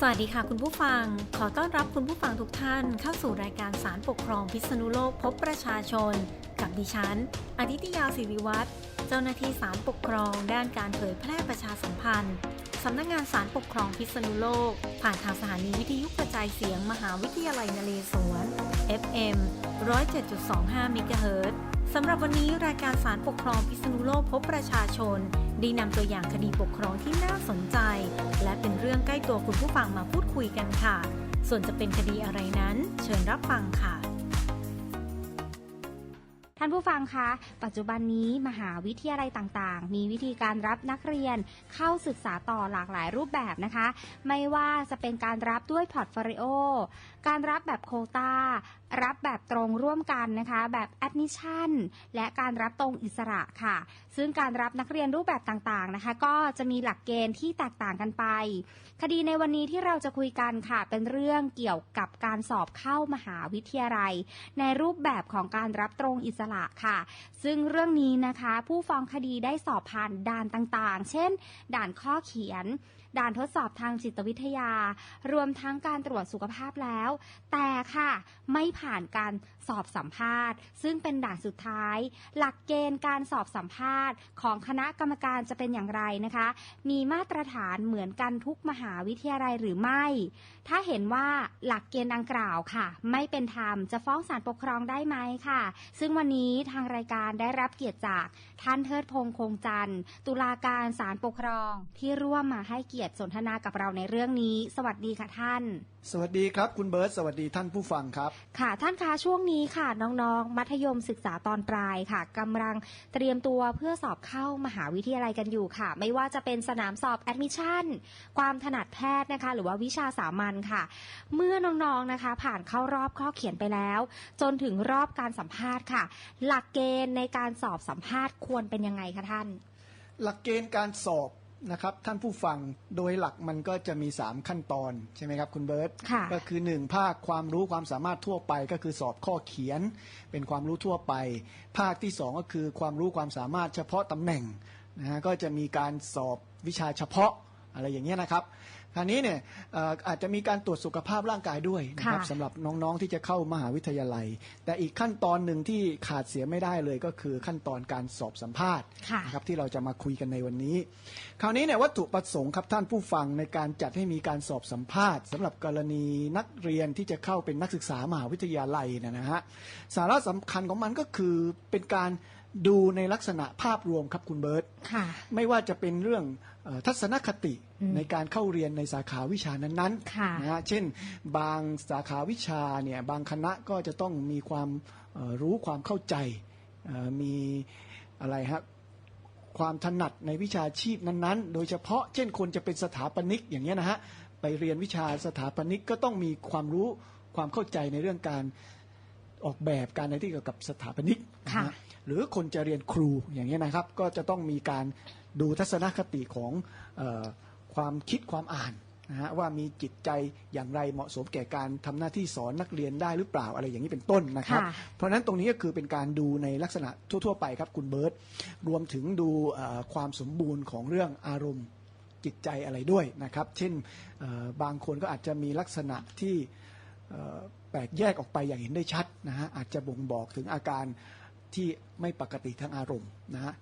สวัสดีค่ะคุณผู้ฟัง ขอต้อนรับคุณผู้ฟังทุกท่าน เข้าสู่รายการสารปกครองพิษณุโลกพบประชาชน กับดิฉันอดิตยาศิริวัตรเจ้าหน้าที่สารปกครอง ด้านการเผยแพร่ประชาสัมพันธ์สำนักงานสารปกครองพิษณุโลก ผ่านทางสถานีวิทยุกระจายเสียงมหาวิทยาลัยนเรศวร FM 107.25เมกะเฮิรตซ์ สำหรับวันนี้รายการสารปกครองพิษณุโลกพบประชาชนได้นำตัวอย่างคดีปกครองที่น่าสนใจ และเป็นเรื่องใกล้ตัวคุณผู้ฟังมาพูดคุยกันค่ะ ส่วนจะเป็นคดีอะไรนั้น เชิญรับฟังค่ะ ท่านผู้ฟังคะ ปัจจุบันนี้มหาวิทยาลัยต่างๆ มีวิธีการรับนักเรียนเข้าศึกษาต่อหลากหลายรูปแบบนะคะ ไม่ว่าจะเป็นการรับด้วยพอร์ตโฟลิโอ การรับแบบโควตารับแบบตรงร่วมกันนะคะ แบบแอดมิชชั่นและการรับตรงอิสระค่ะ ซึ่งการรับนักเรียนรูปแบบต่างๆนะคะ ก็จะมีหลักเกณฑ์ที่แตกต่างกันไป คดีในวันนี้ที่เราจะคุยกันค่ะ เป็นเรื่องเกี่ยวกับการสอบเข้ามหาวิทยาลัย ในรูปแบบของการรับตรงอิสระค่ะ ซึ่งเรื่องนี้นะคะ ผู้ฟ้องคดีได้สอบผ่านด่านต่างๆ เช่น ด่านข้อเขียน ด่านทดสอบทางจิตวิทยา รวมทั้งการตรวจสุขภาพแล้ว แต่ค่ะไม่ผ่านการสอบสัมภาษณ์ ซึ่งเป็นด่านสุดท้าย หลักเกณฑ์การสอบสัมภาษณ์ ของคณะกรรมการจะเป็นอย่างไรนะคะ มีมาตรฐานเหมือนกันทุกมหาวิทยาลัยหรือไม่ ถ้าเห็นว่าหลักเกณฑ์ดังกล่าวค่ะ ไม่เป็นธรรมจะฟ้องศาลปกครองได้ไหมค่ะ ซึ่งวันนี้ทางรายการได้รับเกียรติจากท่านเทิดพงษ์คงจันทร์ตุลาการศาลปกครองที่ร่วมมาให้เกียรติสนทนากับเราในเรื่องนี้ สวัสดีค่ะท่าน สวัสดีครับคุณเบิร์ตสวัสดีท่านผู้ฟังครับ ค่ะท่านคะช่วงนี้ค่ะน้องๆ มัธยมศึกษาตอนปลายค่ะกำลังเตรียมตัวเพื่อสอบเข้ามหาวิทยาลัยกันอยู่ค่ะ ไม่ว่าจะเป็นสนามสอบแอดมิชชั่นความถนัดแพทย์นะคะ หรือว่าวิชาสามัญค่ะ เมื่อน้องๆนะคะ ผ่านเข้ารอบข้อเขียนไปแล้ว จนถึงรอบการสัมภาษณ์ค่ะ หลักเกณฑ์ในการสอบสัมภาษณ์ควรเป็นยังไงคะท่าน หลักเกณฑ์การสอบ นะครับท่านผู้ฟังโดยหลักมันก็จะมี 3 ขั้นตอนใช่ไหมครับคุณเบิร์ตค่ะก็คือ 1 ภาคความรู้ความสามารถทั่วไปก็คือสอบข้อเขียน เป็นความรู้ทั่วไป ภาคที่ 2 ก็คือความรู้ความสามารถเฉพาะตำแหน่งนะฮะก็จะมีการสอบวิชาเฉพาะ อะไรอย่างเงี้ยนะครับคราวนี้เนี่ยเอ่ออาจจะมีการตรวจสุขภาพร่างกายด้วยนะครับค่ะสำหรับน้องๆที่จะเข้ามหาวิทยาลัย แต่อีกขั้นตอนหนึ่งที่ขาดเสียไม่ได้เลยก็คือขั้นตอนการสอบสัมภาษณ์ค่ะนะครับที่เราจะมาคุยกันในวันนี้ คราวนี้เนี่ยวัตถุประสงค์ครับท่านผู้ฟังในการจัดให้มีการสอบสัมภาษณ์สำหรับกรณีนักเรียนที่จะเข้าเป็นนักศึกษามหาวิทยาลัยเนยนะฮะสาระสำคัญของมันก็คือเป็นการดูในลักษณะภาพรวมครับคุณเบิร์ตค่ะไม่ว่าจะเป็นเรื่องเออ ทัศนคติอืมในการเข้าเรียนในสาขาวิชานั้นค่ะๆนะฮะเช่นบางสาขาวิชาเนี่ยบางคณะก็จะต้องมีความเอ่อรู้ความเข้าใจเอ่อมีอะไรฮะความถนัดในวิชาชีพนั้นๆ โดยเฉพาะเช่นคนจะเป็นสถาปนิกอย่างเงี้ยนะฮะไปเรียนวิชาสถาปนิกก็ต้องมีความรู้ความเข้าใจในเรื่องการออกแบบการอะไรที่เกี่ยวกับสถาปนิกนะค่ะฮะหรือคนจะเรียนครูอย่างนี้ยนะครับ ก็จะต้องมีการ ดูทัศนคติของเออความคิดความอ่านนะฮะว่ามีจิตใจอย่างไรเหมาะสมแก่การทำหน้าที่สอนนักเรียนได้หรือเปล่าอะไรอย่างนี้เป็นต้นนะครับค่ะเพราะฉะนั้นตรงนี้ก็คือเป็นการดูในลักษณะทั่ว ๆ ไปครับคุณเบิร์ตรวมถึงดูเอ่อความสมบูรณ์ของเรื่องอารมณ์จิตใจอะไรด้วยนะครับ เช่นเอ่อบางคนก็อาจจะมีลักษณะที่เอ่อแปลกแยกออกไปอย่างเห็นได้ชัดนะฮะอาจจะบ่งบอกถึงอาการที่ไม่ปกติทางอารมณ์นะฮะ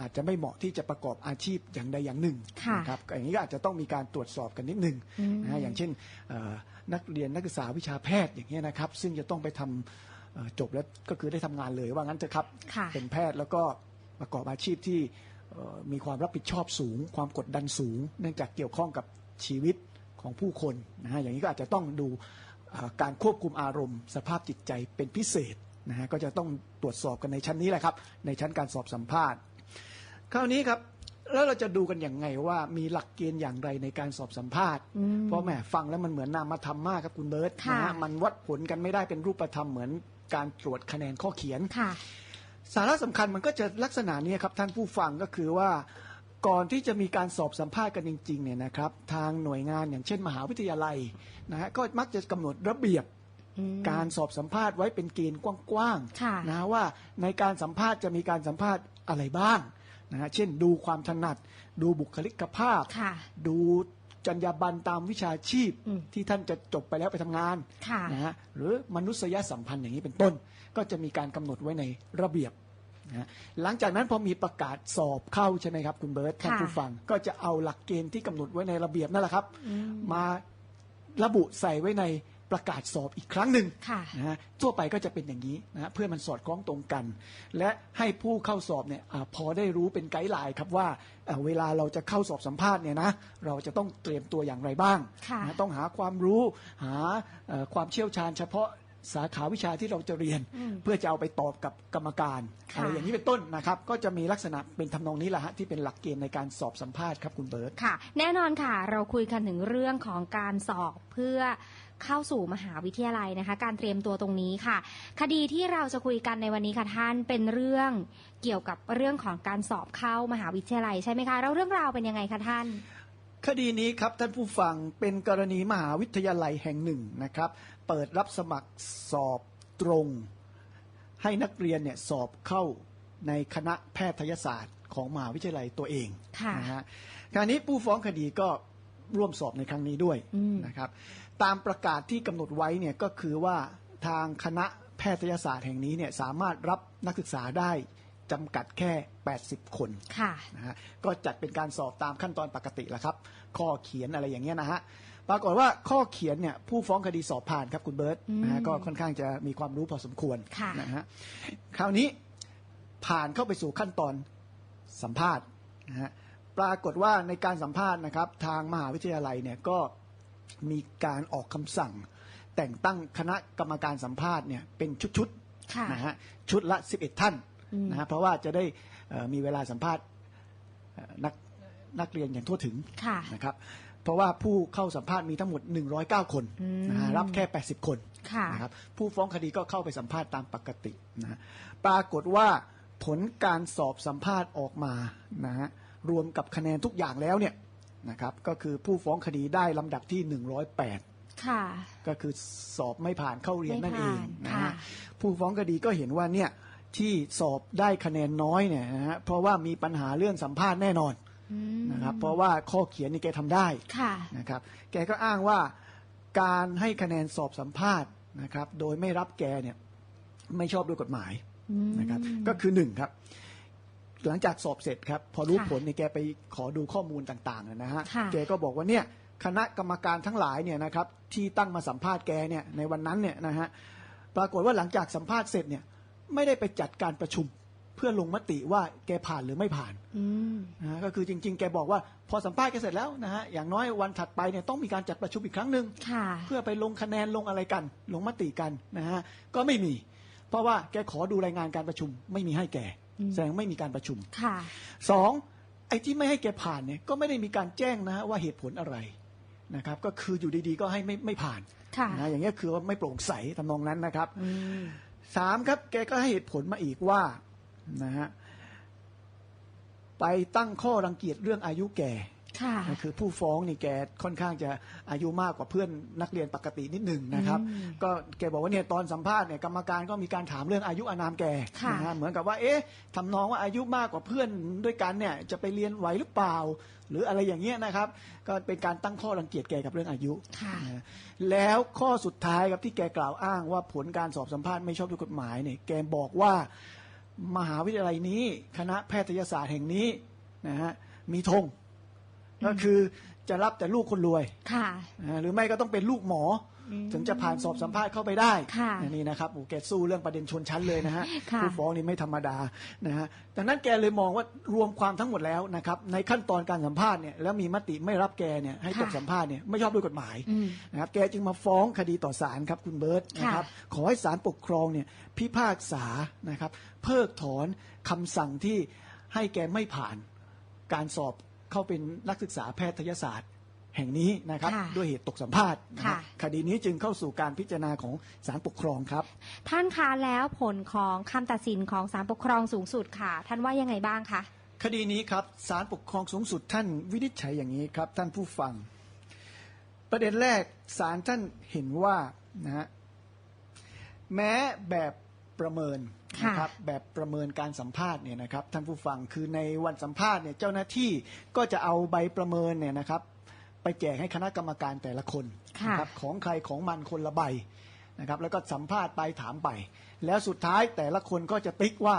อาจจะไม่เหมาะที่จะประกอบอาชีพอย่างใดอย่างหนึ่งค่ะนะครับอย่างนี้ก็อาจจะต้องมีการตรวจสอบกันนิดหนึ่งอืมนะฮะอย่างเช่นเอ่อนักเรียนนักศึกษาวิชาแพทย์อย่างเงี้ยนะครับ ซึ่งจะต้องไปทำเอ่อจบแล้วก็คือได้ทำงานเลยว่างั้นเถอะครับค่ะเป็นแพทย์แล้วก็ประกอบอาชีพที่เอ่อมีความรับผิดชอบสูง ความกดดันสูง เนื่องจากเกี่ยวข้องกับชีวิตของผู้คนนะฮะอย่างนี้ก็อาจจะต้องดูเอ่อการควบคุมอารมณ์ สภาพจิตใจเป็นพิเศษนะฮะก็จะต้องตรวจสอบกันในชั้นนี้แหละครับ ในชั้นการสอบสัมภาษณ์ คราวนี้ครับแล้วเราจะดูกันอย่างไงว่ามีหลักเกณฑ์อย่างไรในการสอบสัมภาษณ์อืมเพราะแหมฟังแล้วมันเหมือนนามธรรมมากครับคุณเบิร์ตค่ะนะฮะมันวัดผลกันไม่ได้เป็นรูปธรรมเหมือนการตรวจคะแนนข้อเขียนค่ะ สาระสำคัญมันก็จะลักษณะนี้ครับท่านผู้ฟังก็คือว่าก่อนที่จะมีการสอบสัมภาษณ์กันจริงๆเนี่ยนะครับ ทางหน่วยงานอย่างเช่น มหาวิทยาลัยนะฮะก็มักจะกำหนดระเบียบอืมการสอบสัมภาษณ์ไว้เป็นเกณฑ์กว้างค่ะๆนะว่าในการสัมภาษณ์จะมีการสัมภาษณ์อะไรบ้าง นะฮะเช่นดูความถนัด ดูบุคลิกภาพค่ะดูจรรยาบรรณตามวิชาชีพอืมที่ท่านจะจบไปแล้วไปทำงานค่ะนะฮะหรือมนุษยสัมพันธ์อย่างนี้เป็นต้น ก็จะมีการกำหนดไว้ในระเบียบนะฮะหลังจากนั้นพอมีประกาศสอบเข้าใช่ไหมครับคุณเบิร์ตท่านค่ะผู้ฟังก็จะเอาหลักเกณฑ์ที่กำหนดไว้ในระเบียบนั่นแหละครับอืมมาระบุใส่ไว้ใน ประกาศสอบอีกครั้งหนึ่งค่ะนะฮะทั่วไปก็จะเป็นอย่างนี้นะฮะเพื่อมันสอดคล้องตรงกัน และให้ผู้เข้าสอบเนี่ยอาพอได้รู้เป็นไกด์ไลน์ครับว่าเอ่อเวลาเราจะเข้าสอบสัมภาษณ์เนี่ยนะเราจะต้องเตรียมตัวอย่างไรบ้างค่ะนะต้องหาความรู้หาเอ่อความเชี่ยวชาญเฉพาะสาขาวิชาที่เราจะเรียนอืมเพื่อจะเอาไปตอบกับกรรมการค่ะอะไรอย่างนี้เป็นต้นนะครับ ก็จะมีลักษณะเป็นทำนองนี้แหละฮะที่เป็นหลักเกณฑ์ในการสอบสัมภาษณ์ครับคุณเบิร์ตค่ะ แน่นอนค่ะ เราคุยกันถึงเรื่องของการสอบเพื่อ เข้าสู่มหาวิทยาลัยนะคะ การเตรียมตัวตรงนี้ค่ะ คดีที่เราจะคุยกันในวันนี้ค่ะท่านเป็นเรื่องเกี่ยวกับเรื่องของการสอบเข้ามหาวิทยาลัยใช่ไหมคะแล้วเรื่องราวเป็นยังไงคะท่าน คดีนี้ครับท่านผู้ฟังเป็นกรณีมหาวิทยาลัยแห่งหนึ่งนะครับ เปิดรับสมัครสอบตรง ให้นักเรียนเนี่ยสอบเข้าในคณะแพทยศาสตร์ของมหาวิทยาลัยตัวเองค่ะนะฮะคราวนี้ผู้ฟ้องคดีก็ ร่วมสอบในครั้งนี้ด้วยอืมนะครับ ตามประกาศที่กำหนดไว้เนี่ยก็คือว่าทางคณะแพทยศาสตร์แห่งนี้เนี่ยสามารถรับนักศึกษาได้จำกัดแค่ 80 คนค่ะนะฮะก็จัดเป็นการสอบตามขั้นตอนปกติแหละครับ ข้อเขียนอะไรอย่างเงี้ยนะฮะปรากฏว่าข้อเขียนเนี่ยผู้ฟ้องคดีสอบผ่านครับคุณเบิร์ตอืมนะฮะก็ค่อนข้างจะมีความรู้พอสมควรค่ะนะฮะคราวนี้ผ่านเข้าไปสู่ขั้นตอนสัมภาษณ์นะฮะ ปรากฏว่าในการสัมภาษณ์นะครับ ทางมหาวิทยาลัยเนี่ยก็มีการออกคำสั่ง แต่งตั้งคณะกรรมการสัมภาษณ์เนี่ยเป็นชุดๆค่ะนะฮะชุดละ 11 ท่านอืมนะฮะเพราะว่าจะได้เอ่อมีเวลาสัมภาษณ์เอ่อนักนักเรียนอย่างทั่วถึงค่ะนะครับ เพราะว่าผู้เข้าสัมภาษณ์มีทั้งหมด 109 คนอืมนะฮะรับแค่ 80 คนค่ะนะครับผู้ฟ้องคดีก็เข้าไปสัมภาษณ์ตามปกตินะฮะปรากฏว่าผลการสอบสัมภาษณ์ออกมานะฮะ รวมกับคะแนนทุกอย่างแล้วเนี่ยนะครับก็คือผู้ฟ้องคดีได้ลำดับที่ 108 ค่ะ ก็คือสอบไม่ผ่านเข้าเรียนนั่นเองไม่นะผ่านฮะค่ะผู้ฟ้องคดีก็เห็นว่าเนี่ยที่สอบได้คะแนนน้อยเนี่ยนะฮะเพราะว่ามีปัญหาเรื่องสัมภาษณ์แน่นอนอืมนะครับเพราะว่าข้อเขียนนี่แกทำได้ค่ะนะครับแกก็อ้างว่าการให้คะแนนสอบสัมภาษณ์นะครับ โดยไม่รับแกเนี่ยไม่ชอบด้วยกฎหมายอืมนะครับก็คือหนึ่งครับ หลังจากสอบเสร็จครับ พอรู้ค่ะผลเนี่ยแกไปขอดูข้อมูลต่างๆนะฮะค่ะ แกก็บอกว่าเนี่ยคณะกรรมการทั้งหลายเนี่ยนะครับที่ตั้งมาสัมภาษณ์แกเนี่ยในวันนั้นเนี่ยนะฮะปรากฏว่าหลังจากสัมภาษณ์เสร็จเนี่ยไม่ได้ไปจัดการประชุมเพื่อลงมติว่าแกผ่านหรือไม่ผ่าน อืม นะฮะก็คือจริงๆ แกบอกว่าพอสัมภาษณ์แกเสร็จแล้วนะฮะอย่างน้อยวันถัดไปเนี่ยต้องมีการจัดประชุมอีกครั้งหนึ่งค่ะ เพื่อไปลงคะแนนลงอะไรกัน ลงมติกันนะฮะก็ไม่มี เพราะว่าแกขอดูรายงานการประชุมไม่มีให้แกอืม แสดงไม่มีการประชุมค่ะสองไอ้ที่ไม่ให้แกผ่านเนี่ยก็ไม่ได้มีการแจ้งนะฮะว่าเหตุผลอะไรนะครับ ก็คืออยู่ดีๆก็ให้ไม่ไม่ผ่านค่ะนะอย่างเงี้ยคือว่าไม่โปร่งใสทำนองนั้นนะครับอืมสามครับ แกก็ให้เหตุผลมาอีกว่านะฮะไปตั้งข้อรังเกียจเรื่องอายุแก ค่ะ คือผู้ฟ้องนี่แกค่อนข้างจะอายุมากกว่าเพื่อนนักเรียนปกตินิดหนึ่งนะครับอืมก็แกบอกว่าเนี่ยตอนสัมภาษณ์เนี่ยกรรมการก็มีการถามเรื่องอายุอานามแกค่ะนะฮะเหมือนกับว่าเอ๊ะทำนองว่าอายุมากกว่าเพื่อนด้วยกันเนี่ยจะไปเรียนไหวหรือเปล่า หรืออะไรอย่างเงี้ยนะครับ ก็เป็นการตั้งข้อรังเกียจแกกับเรื่องอายุค่ะนะฮะแล้วข้อสุดท้ายครับที่แกกล่าวอ้างว่าผลการสอบสัมภาษณ์ไม่ชอบด้วยกฎหมายเนี่ยแกบอกว่ามหาวิทยาลัยนี้ คณะแพทยศาสตร์แห่งนี้นะฮะมีธง ก็คือจะรับแต่ลูกคนรวยค่ะนะฮะหรือไม่ก็ต้องเป็นลูกหมออมถึงจะผ่านสอบสัมภาษณ์เข้าไปได้ค่ะนี่นะครับโอ้แกสู้เรื่องประเด็นชนชั้นเลยนะฮะค่ะผู้ฟ้องนี่ไม่ธรรมดานะฮะดังนั้นแกเลยมองว่ารวมความทั้งหมดแล้วนะครับในขั้นตอนการสัมภาษณ์เนี่ยแล้วมีมติไม่รับแกเนี่ยให้ตกค่ะสัมภาษณ์เนี่ยไม่ชอบด้วยกฎหมายอืมนะครับแกจึงมาฟ้องคดีต่อศาลครับคุณเบิร์ตนะครับขอให้ศาลปกครองเนี่ยพิพากษานะครับเพิกถอนคำสั่งที่ให้แกไม่ผ่านการสอบ เข้าเป็นนักศึกษาแพทยศาสตร์แห่งนี้นะครับค่ะด้วยเหตุตกสัมภาษณ์นะครับค่ะ คดีนี้จึงเข้าสู่การพิจารณาของศาลปกครองครับ ท่านคะแล้วผลของคำตัดสินของศาลปกครองสูงสุดค่ะ ท่านว่ายังไงบ้างคะ คดีนี้ครับศาลปกครองสูงสุดท่านวินิจฉัยอย่างนี้ครับท่านผู้ฟัง ประเด็นแรกศาลท่านเห็นว่านะฮะแม้แบบประเมินค่ะ นะครับแบบประเมินการสัมภาษณ์เนี่ยนะครับท่านผู้ฟังคือในวันสัมภาษณ์เนี่ยเจ้าหน้าที่ก็จะเอาใบประเมินเนี่ยนะครับ ไปแจกให้คณะกรรมการแต่ละคนค่ะนะครับของใครของมันคนละใบนะครับแล้วก็สัมภาษณ์ไปถามไป แล้วสุดท้ายแต่ละคนก็จะติ๊กว่า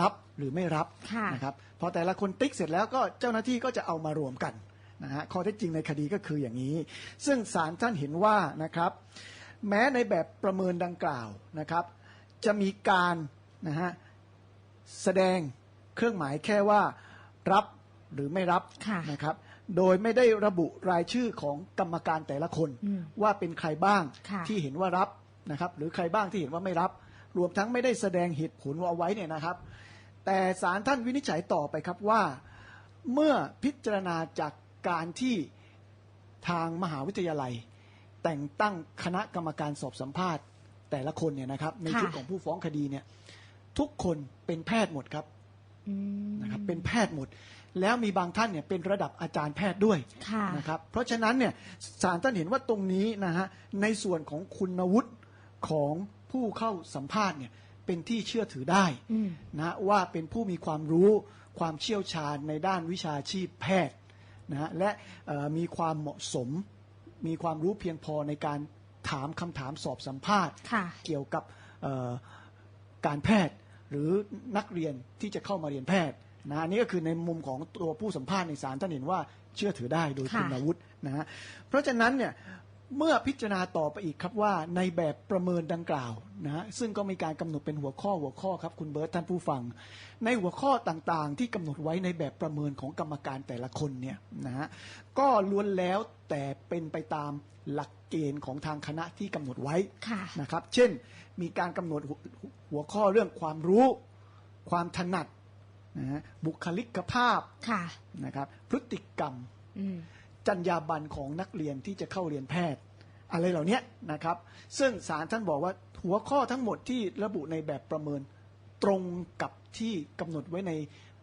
รับหรือไม่รับค่ะนะครับพอแต่ละคนติ๊กเสร็จแล้วก็เจ้าหน้าที่ก็จะเอามารวมกันนะฮะข้อเท็จจริงในคดีก็คืออย่างนี้ ซึ่งศาลท่านเห็นว่านะครับ แม้ในแบบประเมินดังกล่าวนะครับ จะมีการ นะฮะแสดงเครื่องหมายแค่ว่ารับหรือไม่รับค่ะนะครับ โดยไม่ได้ระบุรายชื่อของกรรมการแต่ละคนอืมว่าเป็นใครบ้างค่ะที่เห็นว่ารับนะครับ หรือใครบ้างที่เห็นว่าไม่รับ รวมทั้งไม่ได้แสดงเหตุผลเอาไว้เนี่ยนะครับ แต่ศาลท่านวินิจฉัยต่อไปครับว่า เมื่อพิจารณาจากการที่ทางมหาวิทยาลัย แต่งตั้งคณะกรรมการสอบสัมภาษณ์ แต่ละคนเนี่ยนะครับในค่ะชุดของผู้ฟ้องคดีเนี่ย ทุกคนเป็นแพทย์หมดครับอืมนะครับเป็นแพทย์หมด แล้วมีบางท่านเนี่ยเป็นระดับอาจารย์แพทย์ด้วยค่ะนะครับเพราะฉะนั้นเนี่ยศาลท่านเห็นว่าตรงนี้นะฮะในส่วนของคุณวุฒิของผู้เข้าสัมภาษณ์เนี่ยเป็นที่เชื่อถือได้อืมนะว่าเป็นผู้มีความรู้ความเชี่ยวชาญในด้านวิชาชีพแพทย์นะฮะและเอ่อมีความเหมาะสม มีความรู้เพียงพอในการถามคำถามสอบสัมภาษณ์ค่ะเกี่ยวกับเอ่อการแพทย์ หรือนักเรียนที่จะเข้ามาเรียนแพทย์นะอันนี้ก็คือในมุมของตัวผู้สัมภาษณ์ในศาลท่านเห็นว่าเชื่อถือได้โดยค่ะ คุณวุฒินะฮะเพราะฉะนั้นเนี่ยเมื่อพิจารณาต่อไปอีกครับว่าในแบบประเมินดังกล่าวนะฮะซึ่งก็มีการกำหนดเป็นหัวข้อหัวข้อครับคุณเบิร์ตท่านผู้ฟัง ในหัวข้อต่างๆ ที่กำหนดไว้ในแบบประเมินของกรรมการแต่ละคนเนี่ยนะฮะก็ล้วนแล้วแต่เป็นไปตามหลัก เกณฑ์ของทางคณะที่กำหนดไว้ค่ะนะครับ เช่น มีการกำหนดหัวหัวข้อเรื่องความรู้ ความถนัดนะฮะบุคลิกภาพค่ะนะครับ พฤติกรรมอืมจรรยาบรรณของนักเรียนที่จะเข้าเรียนแพทย์ อะไรเหล่านี้นะครับ ซึ่งศาลท่านบอกว่าหัวข้อทั้งหมดที่ระบุในแบบประเมินตรงกับที่กำหนดไว้ใน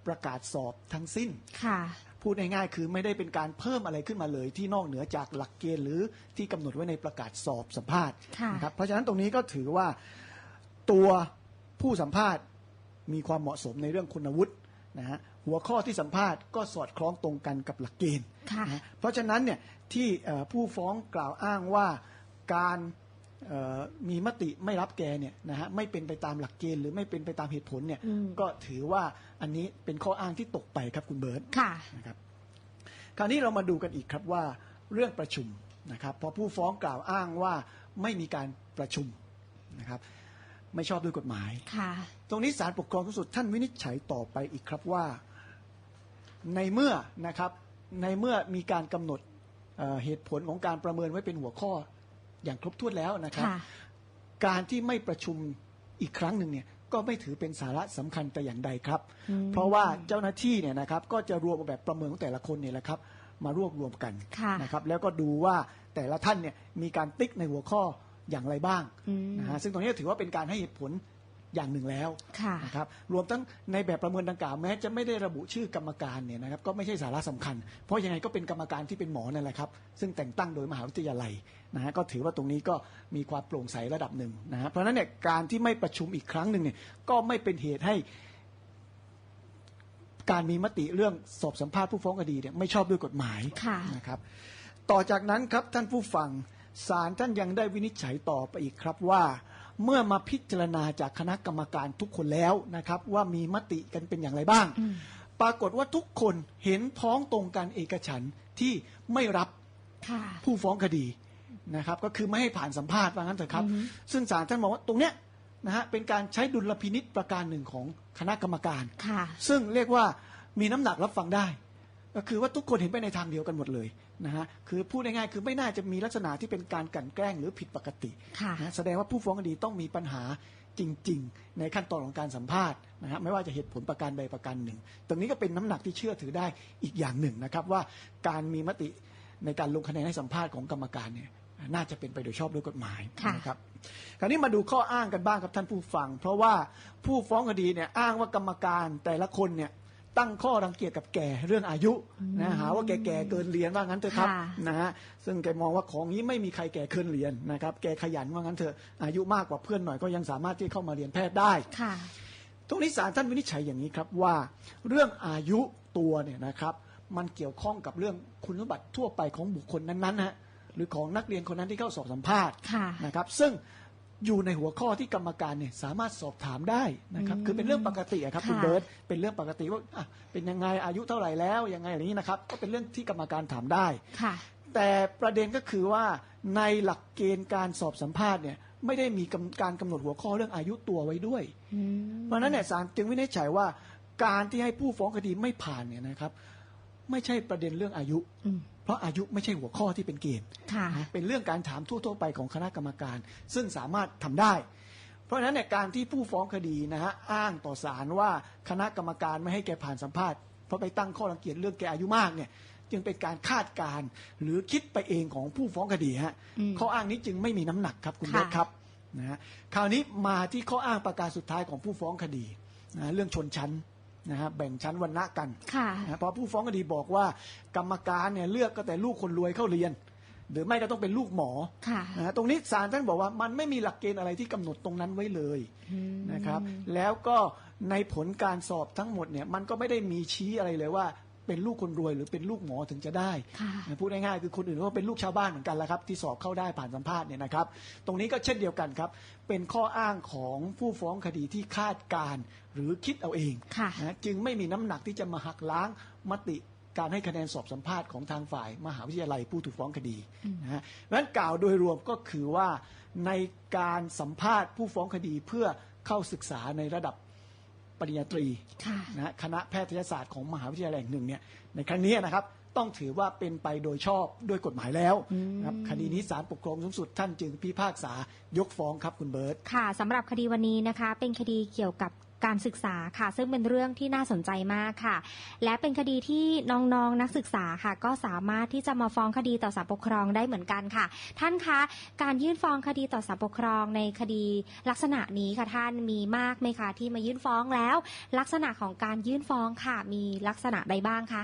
ประกาศสอบทั้งสิ้นค่ะ พูดง่ายๆคือไม่ได้เป็นการเพิ่มอะไรขึ้นมาเลย ที่นอกเหนือจากหลักเกณฑ์หรือที่กำหนดไว้ในประกาศสอบสัมภาษณ์ค่ะนะครับเพราะฉะนั้นตรงนี้ก็ถือว่าตัวผู้สัมภาษณ์มีความเหมาะสมในเรื่องคุณวุฒินะฮะหัวข้อที่สัมภาษณ์ก็สอดคล้องตรงกันกับหลักเกณฑ์ค่ะนะฮะเพราะฉะนั้นเนี่ยที่เอ่อผู้ฟ้องกล่าวอ้างว่าการเอ่อ มีมติไม่รับแกเนี่ยนะฮะไม่เป็นไปตามหลักเกณฑ์หรือไม่เป็นไปตามเหตุผลเนี่ยอืมก็ถือว่าอันนี้เป็นข้ออ้างที่ตกไปครับคุณเบิร์ตค่ะนะครับคราวนี้เรามาดูกันอีกครับว่าเรื่องประชุมนะครับพอผู้ฟ้องกล่าวอ้างว่าไม่มีการประชุมนะครับ ไม่ชอบด้วยกฎหมายค่ะ ตรงนี้ศาลปกครองสูงสุดท่านวินิจฉัยต่อไปอีกครับว่า ในเมื่อนะครับในเมื่อมีการกำหนดเอ่อเหตุผลของการประเมินไว้เป็นหัวข้อ อย่างครบถ้วนแล้วนะครับค่ะการที่ไม่ประชุมอีกครั้งหนึ่งเนี่ยก็ไม่ถือเป็นสาระสำคัญแต่อย่างใดครับอืมเพราะว่าเจ้าหน้าที่เนี่ยนะครับก็จะรวมเอาแบบประเมินของแต่ละคนเนี่ยแหละครับ มารวบรวมกันค่ะนะครับแล้วก็ดูว่าแต่ละท่านเนี่ยมีการติ๊กในหัวข้ออย่างไรบ้างอืมนะฮะซึ่งตรงนี้ถือว่าเป็นการให้เหตุผล อย่างหนึ่งแล้วค่ะนะครับรวมทั้งในแบบประเมินดังกล่าวแม้จะไม่ได้ระบุชื่อกรรมการเนี่ยนะครับก็ไม่ใช่สาระสำคัญ เพราะยังไงก็เป็นกรรมการที่เป็นหมอนั่นแหละครับซึ่งแต่งตั้งโดยมหาวิทยาลัยนะฮะก็ถือว่าตรงนี้ก็มีความโปร่งใสระดับหนึ่งนะฮะเพราะฉะนั้นเนี่ยการที่ไม่ประชุมอีกครั้งหนึ่งเนี่ยก็ไม่เป็นเหตุให้การมีมติเรื่องสอบสัมภาษณ์ผู้ฟ้องคดีเนี่ยไม่ชอบด้วยกฎหมายค่ะนะครับ ต่อจากนั้นครับท่านผู้ฟังศาลท่านยังได้วินิจฉัยต่อไปอีกครับว่า เมื่อมาพิจารณาจากคณะกรรมการทุกคนแล้วนะครับ ว่ามีมติกันเป็นอย่างไรบ้างอืมปรากฏว่าทุกคนเห็นพ้องตรงกันเอกฉันท์ที่ไม่รับค่ะผู้ฟ้องคดีนะครับ ก็คือไม่ให้ผ่านสัมภาษณ์ว่างั้นเถอะครับอือฮึซึ่งศาลท่านมองว่าตรงเนี้ยนะฮะเป็นการใช้ดุลพินิษประการหนึ่งของคณะกรรมการค่ะซึ่งเรียกว่ามีน้ำหนักรับฟังได้ ก็คือว่าทุกคนเห็นไปในทางเดียวกันหมดเลย นะฮะคือพูดง่ายๆคือไม่น่าจะมีลักษณะที่เป็นการกลั่นแกล้งหรือผิดปกติค่ะนะแสดงว่าผู้ฟ้องคดีต้องมีปัญหาจริง ๆ ในขั้นตอนของการสัมภาษณ์นะฮะไม่ว่าจะเหตุผลประการใดประการหนึ่ง ตรงนี้ก็เป็นน้ำหนักที่เชื่อถือได้อีกอย่างหนึ่งนะครับว่าการมีมติในการลงคะแนนให้สัมภาษณ์ของกรรมการเนี่ยน่าจะเป็นไปโดยชอบด้วยกฎหมายค่ะนะครับคราวนี้มาดูข้ออ้างกันบ้างครับท่านผู้ฟัง เพราะว่าผู้ฟ้องคดีเนี่ยอ้างว่ากรรมการแต่ละคนเนี่ย ตั้งข้อรังเกียจกับแก่เรื่องอายุนะหาว่าแก่ๆเกินเรียนว่างั้นเถอะครับค่ะนะฮะซึ่งแกมองว่าของนี้ไม่มีใครแก่เกินเรียนนะครับแกขยันว่างั้นเถอะอายุมากกว่าเพื่อนหน่อยก็ยังสามารถที่เข้ามาเรียนแพทย์ได้ค่ะตรงนี้ศาลท่านวินิจฉัยอย่างนี้ครับว่า เรื่องอายุตัวเนี่ยนะครับมันเกี่ยวข้องกับเรื่องคุณสมบัติทั่วไปของบุคคลนั้นๆฮะหรือของนักเรียนคนนั้นที่เข้าสอบสัมภาษณ์ค่ะนะครับซึ่ง อยู่ในหัวข้อที่กรรมการเนี่ยสามารถสอบถามได้นะครับอืมคือเป็นเรื่องปกติอะครับคุณค่ะเบิร์ตเป็นเรื่องปกติว่าอะเป็นยังไงอายุเท่าไหร่แล้วยังไงอย่างนี้นะครับ ก็เป็นเรื่องที่กรรมการถามได้ ค่ะ แต่ประเด็นก็คือว่าในหลักเกณฑ์การสอบสัมภาษณ์เนี่ยไม่ได้มีกำการกำหนดหัวข้อเรื่องอายุตัวไว้ด้วยอืมเพราะฉะนั้นเนี่ยศาลจึงวินิจฉัยว่า การที่ให้ผู้ฟ้องคดีไม่ผ่านเนี่ยนะครับ ไม่ใช่ประเด็นเรื่องอายุอืม เพราะอายุไม่ใช่หัวข้อที่เป็นเกณฑ์ค่ะนะเป็นเรื่องการถามทั่วๆไปของคณะกรรมการ ซึ่งสามารถทำได้ เพราะฉะนั้นเนี่ยการที่ผู้ฟ้องคดีนะฮะอ้างต่อศาลว่าคณะกรรมการไม่ให้แกผ่านสัมภาษณ์เพราะไปตั้งข้อรังเกียจเรื่องแกอายุมากเนี่ยจึงเป็นการคาดการณ์หรือคิดไปเองของผู้ฟ้องคดีฮะอืมข้ออ้างนี้จึงไม่มีน้ำหนักครับคุณค่ะเบิร์ตครับนะฮะคราวนี้มาที่ข้ออ้างประการสุดท้ายของผู้ฟ้องคดีนะเรื่องชนชั้น นะฮะแบ่งชั้นวรรณะกันค่ะนะเพราะผู้ฟ้องคดีบอกว่ากรรมการเนี่ยเลือกก็แต่ลูกคนรวยเข้าเรียน หรือไม่ก็ต้องเป็นลูกหมอค่ะนะฮะตรงนี้ศาลท่านบอกว่ามันไม่มีหลักเกณฑ์อะไรที่กำหนดตรงนั้นไว้เลยอืมนะครับ แล้วก็ในผลการสอบทั้งหมดเนี่ยมันก็ไม่ได้มีชี้อะไรเลยว่า เป็นลูกคนรวยหรือเป็นลูกหมอถึงจะได้ค่ะนะพูดง่ายๆคือคนอื่นก็เป็นลูกชาวบ้านเหมือนกันแหละครับ ที่สอบเข้าได้ผ่านสัมภาษณ์เนี่ยนะครับ ตรงนี้ก็เช่นเดียวกันครับ เป็นข้ออ้างของผู้ฟ้องคดีที่คาดการณ์หรือคิดเอาเองค่ะนะจึงไม่มีน้ำหนักที่จะมาหักล้างมติการให้คะแนนสอบสัมภาษณ์ของทางฝ่าย มหาวิทยาลัยผู้ถูกฟ้องคดีนะฮะเพราะฉะนั้นกล่าวโดยรวมก็คือว่าในการสัมภาษณ์ผู้ฟ้องคดีเพื่อเข้าศึกษาในระดับ ปริญญาตรีค่ะนะฮะคณะแพทยศาสตร์ของมหาวิทยาลัยแห่งหนึ่งเนี่ยในครั้งนี้นะครับต้องถือว่าเป็นไปโดยชอบด้วยกฎหมายแล้วนะครับคดีนี้ศาลปกครองสูงสุดท่านจึงพิพากษายกฟ้องครับคุณเบิร์ตค่ะสำหรับคดีวันนี้นะคะ เป็นคดีเกี่ยวกับ การศึกษาค่ะ ซึ่งเป็นเรื่องที่น่าสนใจมากค่ะ และเป็นคดีที่น้องๆนักศึกษาค่ะ ก็สามารถที่จะมาฟ้องคดีต่อศาลปกครองได้เหมือนกันค่ะ ท่านคะการยื่นฟ้องคดีต่อศาลปกครองในคดีลักษณะนี้ค่ะท่านมีมากไหมคะที่มายื่นฟ้องแล้ว ลักษณะของการยื่นฟ้องค่ะ มีลักษณะใดบ้างคะ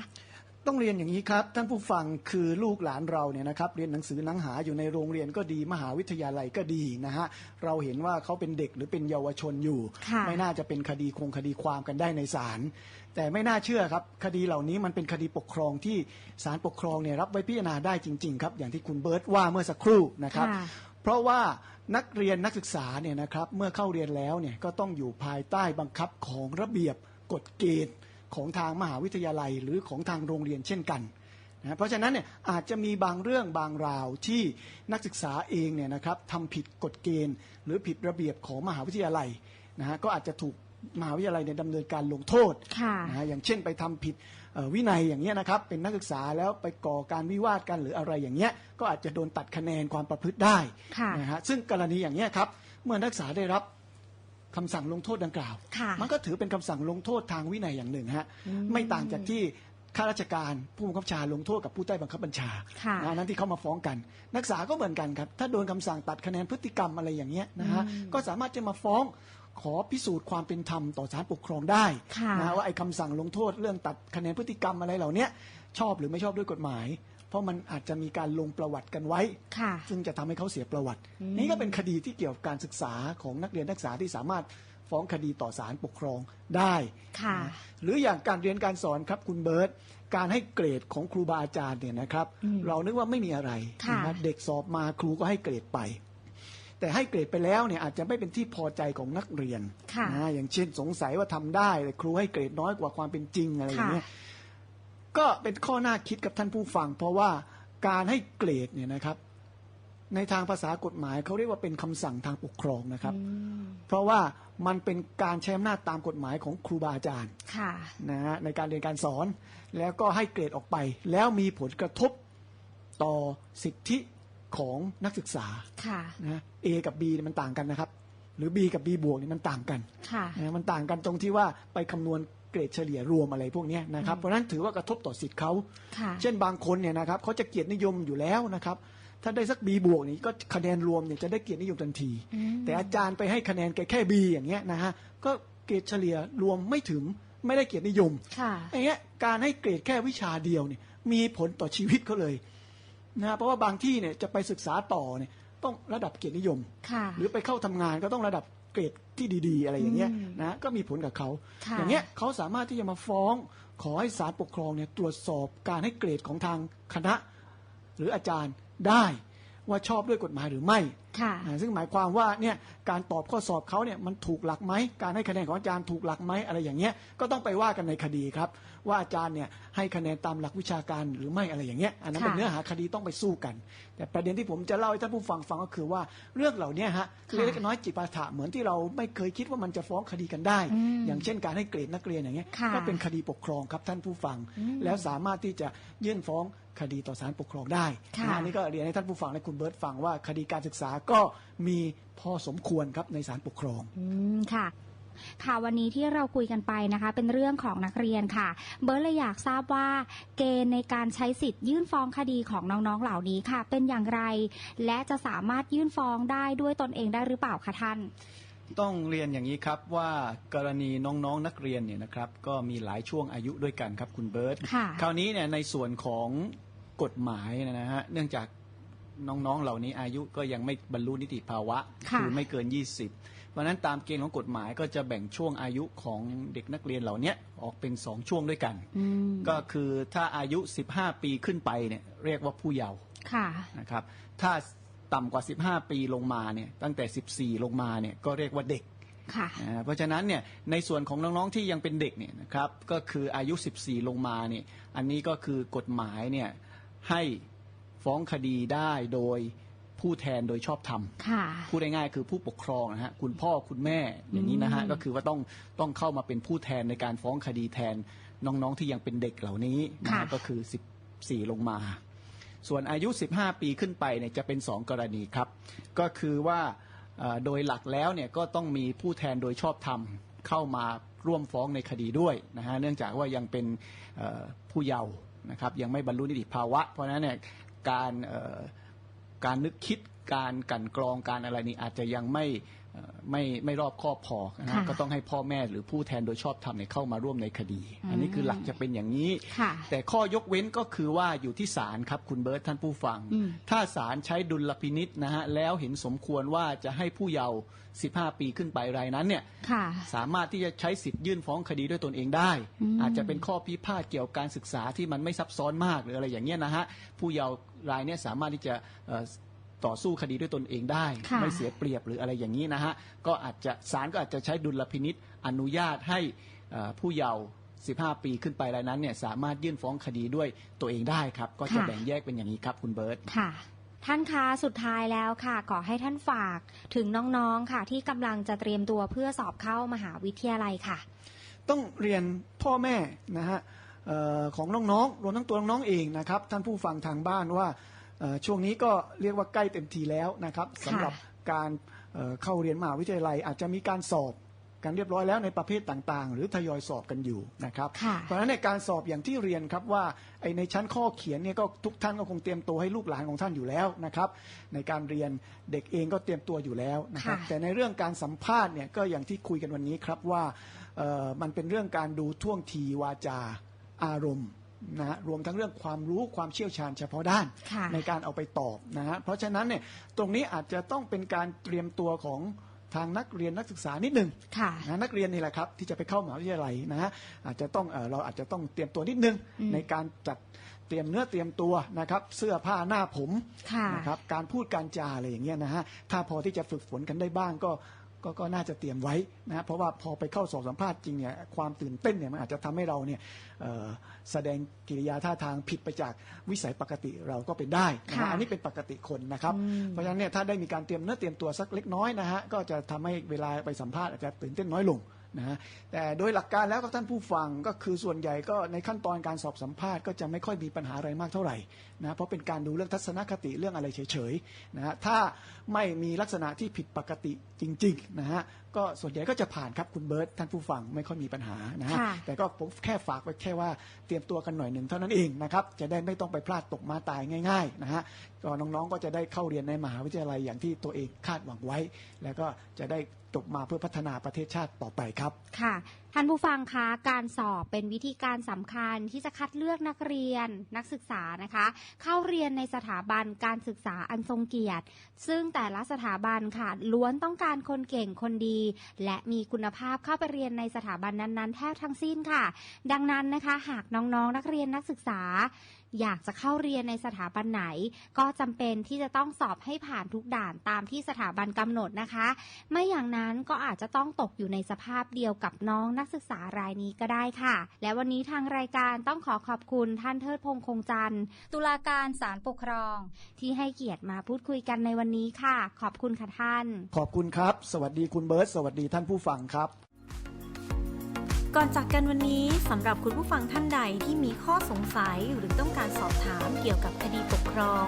ต้องเรียนอย่างนี้ครับ ท่านผู้ฟังคือลูกหลานเราเนี่ยนะครับเรียนหนังสือหนังหาอยู่ในโรงเรียนก็ดีมหาวิทยาลัยก็ดีนะฮะเราเห็นว่าเขาเป็นเด็กหรือเป็นเยาวชนอยู่ค่ะไม่น่าจะเป็นคดีคงคดีความกันได้ในศาลแต่ไม่น่าเชื่อครับ คดีเหล่านี้มันเป็นคดีปกครองที่ศาลปกครองเนี่ยรับไว้พิจารณาได้จริงๆครับอย่างที่คุณเบิร์ตว่าเมื่อสักครู่นะครับค่ะเพราะว่านักเรียนนักศึกษาเนี่ยนะครับเมื่อเข้าเรียนแล้วเนี่ยก็ต้องอยู่ภายใต้บังคับของระเบียบกฎเกณฑ์ ของทางมหาวิทยาลัยหรือของทางโรงเรียนเช่นกันนะเพราะฉะนั้นเนี่ยอาจจะมีบางเรื่องบางราวที่นักศึกษาเองเนี่ยนะครับทำผิดกฎเกณฑ์ หรือผิดระเบียบของมหาวิทยาลัยนะฮะก็อาจจะถูกมหาวิทยาลัยเนี่ยดำเนินการลงโทษค่ะนะฮะอย่างเช่นไปทำผิดเอ่อวินัยอย่างเงี้ยนะครับเป็นนักศึกษาแล้วไปก่อการวิวาทกันหรืออะไรอย่างเงี้ยก็อาจจะโดนตัดคะแนนความประพฤติได้ค่ะนะฮะซึ่งกรณีอย่างเงี้ยครับเมื่อนักศึกษาได้รับ คำสั่งลงโทษดังกล่าวค่ะมันก็ถือเป็นคำสั่งลงโทษทางวินัยอย่างหนึ่งฮะไม่ต่างจากที่ข้าราชการผู้บังคับบัญชาลงโทษกับผู้ใต้บังคับบัญชาค่ะนะนั้นที่เขามาฟ้องกัน นักศึกษาก็เหมือนกันครับ ถ้าโดนคำสั่งตัดคะแนนพฤติกรรมอะไรอย่างเงี้ยนะฮะก็สามารถจะมาฟ้องขอพิสูจน์ความเป็นธรรมต่อศาลปกครองได้ค่ะนะว่าไอ้คำสั่งลงโทษเรื่องตัดคะแนนพฤติกรรมอะไรเหล่าเนี้ยชอบหรือไม่ชอบด้วยกฎหมาย เพราะมันอาจจะมีการลงประวัติกันไว้ ค่ะ ซึ่งจะทำให้เขาเสียประวัติ อืม นี่ก็เป็นคดีที่เกี่ยวกับการศึกษาของนักเรียนนักศึกษาที่สามารถฟ้องคดีต่อศาลปกครองได้ ค่ะ นะหรืออย่างการเรียนการสอนครับคุณเบิร์ตการให้เกรดของครูบาอาจารย์เนี่ยนะครับ อืมเรานึกว่าไม่มีอะไรค่ะนะเด็กสอบมาครูก็ให้เกรดไป แต่ให้เกรดไปแล้วเนี่ยอาจจะไม่เป็นที่พอใจของนักเรียนค่ะนะอย่างเช่นสงสัยว่าทำได้แต่ครูให้เกรดน้อยกว่าความเป็นจริงอะไรอย่างเงี้ย ก็เป็นข้อน่าคิดกับท่านผู้ฟัง เพราะว่าการให้เกรดเนี่ยนะครับ ในทางภาษากฎหมายเขาเรียกว่าเป็นคำสั่งทางปกครองนะครับอืมเพราะว่ามันเป็นการใช้อำนาจตามกฎหมายของครูบาอาจารย์ค่ะนะฮะในการเรียนการสอน แล้วก็ให้เกรดออกไป แล้วมีผลกระทบต่อสิทธิของนักศึกษาค่ะนะ A กับ B เนี่ยมันต่างกันนะครับ หรือ B กับ B บวกเนี่ยมันต่างกันค่ะนะมันต่างกันตรงที่ว่าไปคำนวณ เกรดเฉลี่ยรวมอะไรพวกเนี้ยนะครับเพราะฉะนั้นถือว่ากระทบต่อสิทธิ์เขาค่ะเช่นบางคนเนี่ยนะครับเขาจะเกียรตินิยมอยู่แล้วนะครับ ถ้าได้สัก B บวกนี่ก็คะแนนรวมเนี่ยจะได้เกียรตินิยมทันทีอืมแต่อาจารย์ไปให้คะแนนแกแค่ B อย่างเงี้ยนะฮะก็เกรดเฉลี่ยรวมไม่ถึงไม่ได้เกียรตินิยมค่ะอย่างเงี้ยการให้เกรดแค่วิชาเดียวเนี่ยมีผลต่อชีวิตเขาเลยนะเพราะว่าบางที่เนี่ยจะไปศึกษาต่อเนี่ยต้องระดับเกียรตินิยมค่ะหรือไปเข้าทำงานก็ต้องระดับ เกรดที่ดี ๆ อะไรอย่างเงี้ยอืมนะก็มีผลกับเขา ค่ะ อย่างเงี้ยเขาสามารถที่จะมาฟ้องขอให้ศาลปกครองเนี่ยตรวจสอบการให้เกรดของทางคณะ หรืออาจารย์ได้ว่าชอบด้วยกฎหมายหรือไม่ค่ะอ่าซึ่งหมายความว่าเนี่ยการตอบข้อสอบเขาเนี่ยมันถูกหลักไหมการให้คะแนนของอาจารย์ถูกหลักไหมอะไรอย่างเงี้ยก็ต้องไปว่ากันในคดีครับ ว่าอาจารย์เนี่ยให้คะแนนตามหลักวิชาการหรือไม่อะไรอย่างเงี้ยอันนั้นเป็นค่ะเนื้อหาคดีต้องไปสู้กัน แต่ประเด็นที่ผมจะเล่าให้ท่านผู้ฟังฟังก็คือว่าเรื่องเหล่านี้ฮะเล็กๆน้อยๆจิปาถะเหมือนที่เราไม่เคยคิดว่ามันจะฟ้องคดีกันได้อืมอย่างเช่นการให้เกรดนักเรียนอย่างเงี้ยค่ะก็เป็นคดีปกครองครับท่านผู้ฟังอืมแล้วสามารถที่จะยื่นฟ้องคดีต่อศาลปกครองได้ค่ะนะฮะอันนี้ก็เรียนให้ท่านผู้ฟังและคุณเบิร์ตฟังว่าคดีการศึกษาก็มีพอสมควรครับในศาลปกครองอืมค่ะค่ะวันนี้ที่เราคุยกันไปนะคะ เป็นเรื่องของนักเรียนค่ะ เบิร์ตเลยอยากทราบว่า เกณฑ์ในการใช้สิทธิ์ยื่นฟ้องคดีของน้องๆเหล่านี้ค่ะ เป็นอย่างไร และจะสามารถยื่นฟ้องได้ด้วยตนเองได้หรือเปล่าคะท่าน ต้องเรียนอย่างนี้ครับว่ากรณีน้องๆนักเรียนเนี่ยนะครับ ก็มีหลายช่วงอายุด้วยกันครับคุณเบิร์ตค่ะคราวนี้เนี่ยในส่วนของกฎหมายเนยนะฮะเนื่องจาก น้องๆ เหล่านี้อายุก็ยังไม่บรรลุนิติภาวะค่ะอไม่เกิน 20 เพราะฉะนั้นตามเกณฑ์ของกฎหมายก็จะแบ่งช่วงอายุของเด็กนักเรียนเหล่านี้ออกเป็น 2 ช่วงด้วยกัน อืมก็คือถ้าอายุ 15 ปีขึ้นไปเนี่ยเรียกว่าผู้เยาว์ค่ะ นะครับถ้าต่ำกว่า 15 ปีลงมาเนี่ยตั้งแต่ 14 ลงมาเนี่ยก็เรียกว่าเด็ก ค่ะ อ่าเพราะฉะนั้นเนี่ยในส่วนของน้อง ๆ ที่ยังเป็นเด็กเนี่ยนะครับก็คืออายุ 14 ลงมาเนี่ยอันนี้ก็คือกฎหมายเนี่ยให้ ฟ้องคดีได้โดยผู้แทนโดยชอบธรรมค่ะพูดง่ายๆคือผู้ปกครองนะฮะคุณพ่อคุณแม่อย่างนี้นะฮะอืมก็คือว่าต้องต้องเข้ามาเป็นผู้แทนในการฟ้องคดีแทนน้องๆที่ยังเป็นเด็กเหล่านี้นะฮะก็คือ 14 ลงมา ส่วนอายุ 15 ปีขึ้นไปเนี่ยจะเป็น 2 กรณีครับ ก็คือว่าเอ่อโดยหลักแล้วเนี่ยก็ต้องมีผู้แทนโดยชอบธรรมเข้ามาร่วมฟ้องในคดีด้วยนะฮะเนื่องจากว่ายังเป็นเอ่อผู้เยาว์นะครับยังไม่บรรลุนิติภาวะ เพราะฉะนั้นเนี่ย การการนึกคิดการกันกรองการอะไรนี่อาจจะยังไม่ ไม่ไม่รอบคอบพอนะฮะค่ะก็ต้องให้พ่อแม่หรือผู้แทนโดยชอบธรรมเนี่ยเข้ามาร่วมในคดี อันนี้คือหลักจะเป็นอย่างนี้ค่ะแต่ข้อยกเว้นก็คือว่าอยู่ที่ศาลครับคุณเบิร์ตท่านผู้ฟังอืมถ้าศาลใช้ดุลพินิษนะฮะแล้วเห็นสมควรว่าจะให้ผู้เยาว์15 ปีขึ้นไปรายนั้นเนี่ยค่ะสามารถที่จะใช้สิทธิ์ยื่นฟ้องคดีด้วยตนเองได้อืมอาจจะเป็นข้อพิพาทเกี่ยวกับการศึกษาที่มันไม่ซับซ้อนมากหรืออะไรอย่างเงี้ยนะฮะผู้เยาว์รายเนี้สามารถที่จะเอ่อ ต่อสู้คดีด้วยตนเองได้ค่ะไม่เสียเปรียบหรืออะไรอย่างนี้นะฮะก็อาจจะศาลก็อาจจะใช้ดุลพินิษอนุญาตให้เอ่อผู้เยาว์15 ปีขึ้นไปรายนั้นเนี่ยสามารถยื่นฟ้องคดีด้วยตัวเองได้ครับ ก็จะค่ะแบ่งแยกเป็นอย่างนี้ครับคุณเบิร์ตค่ะท่านคะสุดท้ายแล้วค่ะขอให้ท่านฝากถึงน้องๆค่ะ ที่กำลังจะเตรียมตัวเพื่อสอบเข้ามหาวิทยาลัยค่ะ ต้องเรียนพ่อแม่นะฮะเอ่อของน้องๆรวมทั้งตัวน้องๆเองนะครับ ท่านผู้ฟังทางบ้านว่าเอ่อ ช่วงนี้ก็เรียกว่าใกล้เต็มทีแล้วนะครับสำหรับการเอ่อเข้าเรียนมหาวิทยาลัยอาจจะมีการสอบกันเรียบร้อยแล้วในประเภทต่างๆ หรือทยอยสอบกันอยู่นะครับค่ะเพราะฉะนั้นในการสอบอย่างที่เรียนครับว่าไอในชั้นข้อเขียนเนี่ยก็ทุกท่านก็คงเตรียมตัวให้ลูกหลานของท่านอยู่แล้วนะครับในการเรียนเด็กเองก็เตรียมตัวอยู่แล้วนะครับค่ะแต่ในเรื่องการสัมภาษณ์เนี่ยก็อย่างที่คุยกันวันนี้ครับว่าเอ่อมันเป็นเรื่องการดูท่วงทีวาจาอารมณ์ นะฮะรวมทั้งเรื่องความรู้ความเชี่ยวชาญเฉพาะด้านค่ะในการเอาไปตอบนะฮะเพราะฉะนั้นเนี่ยตรงนี้อาจจะต้องเป็นการเตรียมตัวของทางนักเรียนนักศึกษานิดหนึ่งค่ะนะนักเรียนนี่แหละครับ ที่จะไปเข้ามหาวิทยาลัยนะฮะอาจจะต้องเอ่อเราอาจจะต้องเตรียมตัวนิดนึงอืมในการจัดเตรียมเนื้อเตรียมตัวนะครับ เสื้อผ้าหน้าผมค่ะนะครับการพูดการจาอะไรอย่างเงี้ยนะฮะถ้าพอที่จะฝึกฝนกันได้บ้างก็ ก็ก็น่าจะเตรียมไว้นะฮะเพราะว่าพอไปเข้าสอบสัมภาษณ์จริงเนี่ยความตื่นเต้นเนี่ยมันอาจจะทำให้เราเนี่ยเอ่อแสดงกิริยาท่าทางผิดไปจากวิสัยปกติเราก็เป็นได้นะค่ะฮะอันนี้เป็นปกติคนนะครับอืมเพราะฉะนั้นเนี่ยถ้าได้มีการเตรียมเนื้อเตรียมตัวสักเล็กน้อยนะฮะก็จะทำให้เวลาไปสัมภาษณ์อาจจะตื่นเต้นน้อยลงนะฮะแต่โดยหลักการแล้วก็ท่านผู้ฟังก็คือส่วนใหญ่ก็ในขั้นตอนการสอบสัมภาษณ์ก็จะไม่ค่อยมีปัญหาอะไรมากเท่าไหร่ นะเพราะเป็นการดูเรื่องทัศนคติเรื่องอะไรเฉยๆนะฮะถ้าไม่มีลักษณะที่ผิดปกติจริงๆนะฮะก็ส่วนใหญ่ก็จะผ่านครับคุณเบิร์ตท่านผู้ฟังไม่ค่อยมีปัญหานะฮะค่ะแต่ก็ผมแค่ฝากไว้แค่ว่าเตรียมตัวกันหน่อยหนึ่งเท่านั้นเองนะครับจะได้ไม่ต้องไปพลาดตกมาตายง่ายๆนะฮะก็น้องๆก็จะได้เข้าเรียนในมหาวิทยาลัยอย่างที่ตัวเองคาดหวังไว้ แล้วก็จะได้จบมาเพื่อพัฒนาประเทศชาติต่อไปครับค่ะท่านผู้ฟังคะการสอบเป็นวิธีการสำคัญที่จะคัดเลือกนักเรียนนักศึกษานะคะ เข้าเรียนในสถาบันการศึกษาอันทรงเกียรติ ซึ่งแต่ละสถาบันค่ะล้วนต้องการคนเก่งคนดี และมีคุณภาพเข้าไปเรียนในสถาบันนั้นๆ แทบทั้งสิ้นค่ะ ดังนั้นนะคะ หากน้องๆนักเรียนนักศึกษา อยากจะเข้าเรียนในสถาบันไหน ก็จำเป็นที่จะต้องสอบให้ผ่านทุกด่านตามที่สถาบันกำหนดนะคะ ไม่อย่างนั้นก็อาจจะต้องตกอยู่ในสภาพเดียวกับน้องนักศึกษารายนี้ก็ได้ค่ะ และวันนี้ทางรายการต้องขอขอบคุณท่านเทิดพงษ์คงจันทร์ตุลาการศาลปกครอง ที่ให้เกียรติมาพูดคุยกันในวันนี้ค่ะ ขอบคุณค่ะท่าน ขอบคุณครับ สวัสดีคุณเบิร์ตสวัสดีท่านผู้ฟังครับ ก่อนจากกันวันนี้สำหรับคุณผู้ฟังท่านใดที่มีข้อสงสัยหรือต้องการสอบถามเกี่ยวกับคดีปกครอง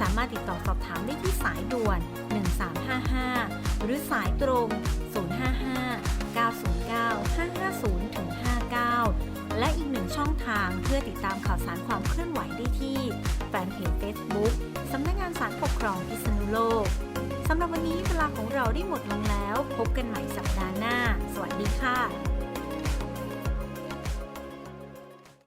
สามารถติดต่อสอบถามได้ที่สายด่วน 1355 หรือสายตรง 055 909 550ถึง59 และอีกหนึ่งช่องทางเพื่อติดตามข่าวสารความเคลื่อนไหวได้ที่แฟนเพจ Facebook สำนักงานสารปกครองพิษณุโลกสำหรับวันนี้เวลาของเราได้หมดลงแล้ว พบกันใหม่สัปดาห์หน้า สวัสดีค่ะ